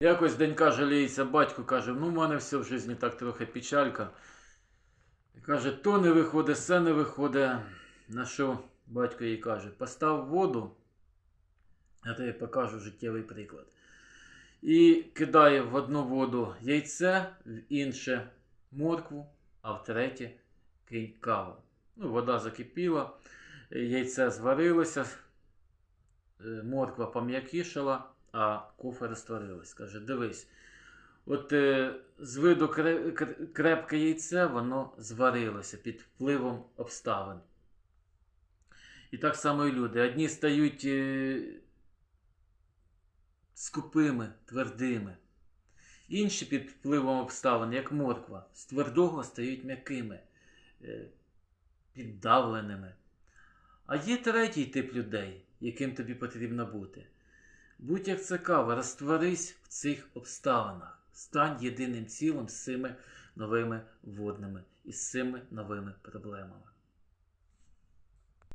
Якось донька жаліється, батько каже, ну в мене все в житті так трохи печалька. І Каже, то не виходить, все не виходить. На що батько їй каже, постав воду, я тобі покажу життєвий приклад. І кидає в одну воду яйце, в інше моркву, а в третє кинь каву. Ну, вода закипіла, яйце зварилося, е, морква пом'якішала, а кофе розтворилось. Каже, дивись, от е, з виду кре- кре- крепке яйце, воно зварилося під впливом обставин. І так само і люди. Одні стають е, скупими, твердими. Інші під впливом обставин, як морква, з твердого стають м'якими, е, піддавленими. А є третій тип людей, яким тобі потрібно бути. Будь як це кава, розтворись в цих обставинах, стань єдиним цілим з цими новими водними і з цими новими проблемами.